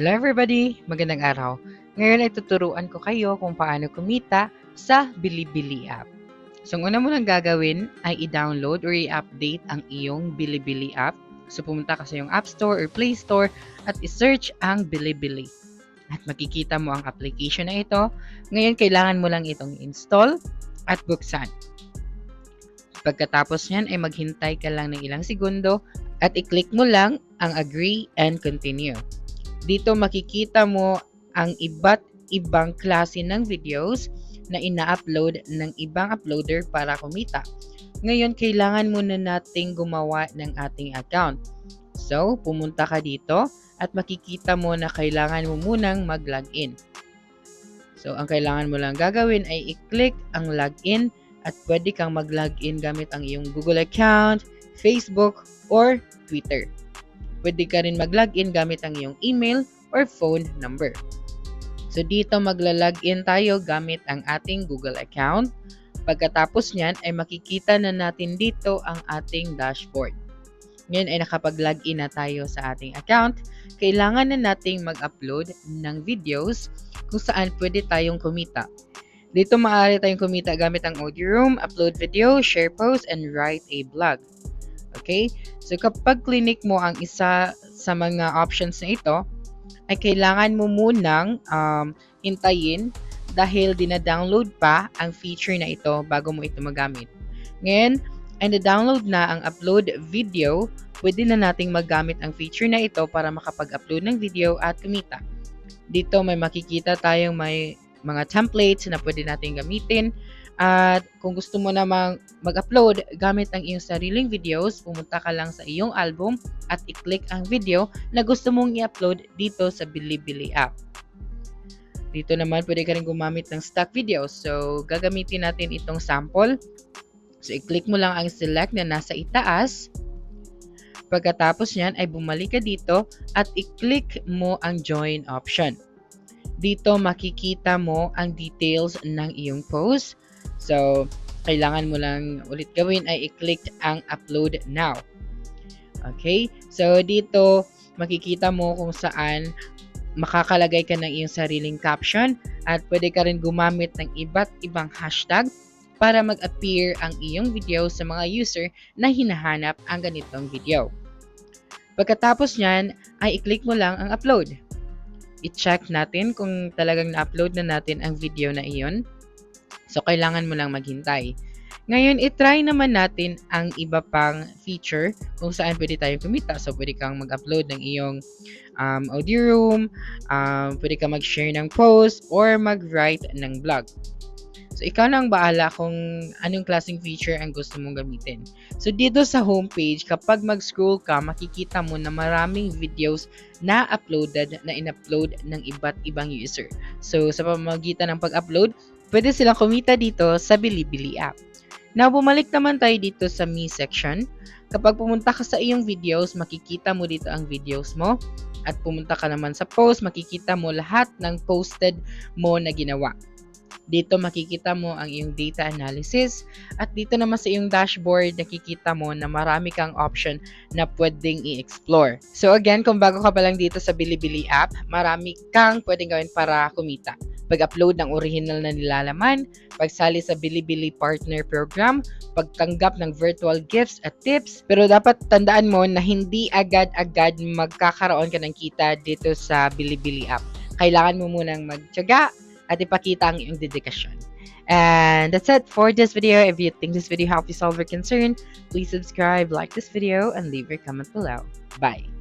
Hello everybody! Magandang araw. Ngayon ay tuturuan ko kayo kung paano kumita sa Bilibili app. So, ang una mo lang gagawin ay i-download or i-update ang iyong Bilibili app. So, pumunta ka sa iyong App Store or Play Store at i-search ang Bilibili. At makikita mo ang application na ito. Ngayon, kailangan mo lang itong install at buksan. Pagkatapos niyan ay maghintay ka lang ng ilang segundo at i-click mo lang ang agree and continue. Dito makikita mo ang iba't ibang klase ng videos na ina-upload ng ibang uploader para kumita. Ngayon, kailangan muna nating gumawa ng ating account. So, pumunta ka dito at makikita mo na kailangan mo munang mag-login. So, ang kailangan mo lang gagawin ay i-click ang login at pwede kang mag-login gamit ang iyong Google account, Facebook, or Twitter. Pwede ka rin mag-login gamit ang iyong email or phone number. So dito magla-login tayo gamit ang ating Google account. Pagkatapos niyan ay makikita na natin dito ang ating dashboard. Ngayon ay nakapag-login na tayo sa ating account. Kailangan na nating mag-upload ng videos kung saan pwede tayong kumita. Dito maaari tayong kumita gamit ang audio room, upload video, share post, and write a blog. Okay? So kapag clinic mo ang isa sa mga options na ito, ay kailangan mo munang um, hintayin dahil dina-download pa ang feature na ito bago mo ito magamit. Ngayon, ay na-download na ang upload video, pwede na nating magamit ang feature na ito para makapag-upload ng video at kumita. Dito may makikita tayong may mga templates na pwede natin gamitin at kung gusto mo namang mag-upload gamit ang iyong sariling videos, pumunta ka lang sa iyong album at i-click ang video na gusto mong i-upload dito sa Bilibili app. Dito naman pwede ka rin gumamit ng stock videos. So, gagamitin natin itong sample. So, i-click mo lang ang select na nasa itaas. Pagkatapos niyan ay bumalik ka dito at i-click mo ang join option. Dito makikita mo ang details ng iyong post So, kailangan mo lang ulit gawin ay i-click ang upload now. Okay? So, dito makikita mo kung saan makakalagay ka ng iyong sariling caption at pwede ka rin gumamit ng iba't ibang hashtag para mag-appear ang iyong video sa mga user na hinahanap ang ganitong video. Pagkatapos niyan, ay i-click mo lang ang upload. I-check natin kung talagang na-upload na natin ang video na iyon. So, kailangan mo lang maghintay. Ngayon, itry naman natin ang iba pang feature kung saan pwede tayong kumita. So, pwede kang mag-upload ng iyong um, audio room, um, pwede kang mag-share ng post, or mag-write ng blog. So, ikaw na ang baala kung anong klaseng feature ang gusto mong gamitin. So, dito sa homepage, kapag mag-scroll ka, makikita mo na maraming videos na uploaded na in-upload ng iba't ibang user. So, sa pamamagitan ng pag-upload, pwede silang kumita dito sa Bilibili app. Now, bumalik naman tayo dito sa Me section. Kapag pumunta ka sa iyong videos, makikita mo dito ang videos mo. At pumunta ka naman sa post, makikita mo lahat ng posted mo na ginawa. Dito makikita mo ang iyong data analysis at dito naman sa iyong dashboard nakikita mo na marami kang option na pwedeng i-explore. So again, kung bago ka pa lang dito sa Bilibili app, marami kang pwedeng gawin para kumita pag-upload ng original na nilalaman, pagsali sa Bilibili Partner Program, pagtanggap ng virtual gifts at tips. Pero dapat tandaan mo na hindi agad-agad magkakaroon ka ng kita dito sa Bilibili app. Kailangan mo munang magtyaga at ipakita ang iyong dedikasyon. And that's it for this video. If you think this video helped you solve your concern, please subscribe, like this video, and leave your comment below. Bye!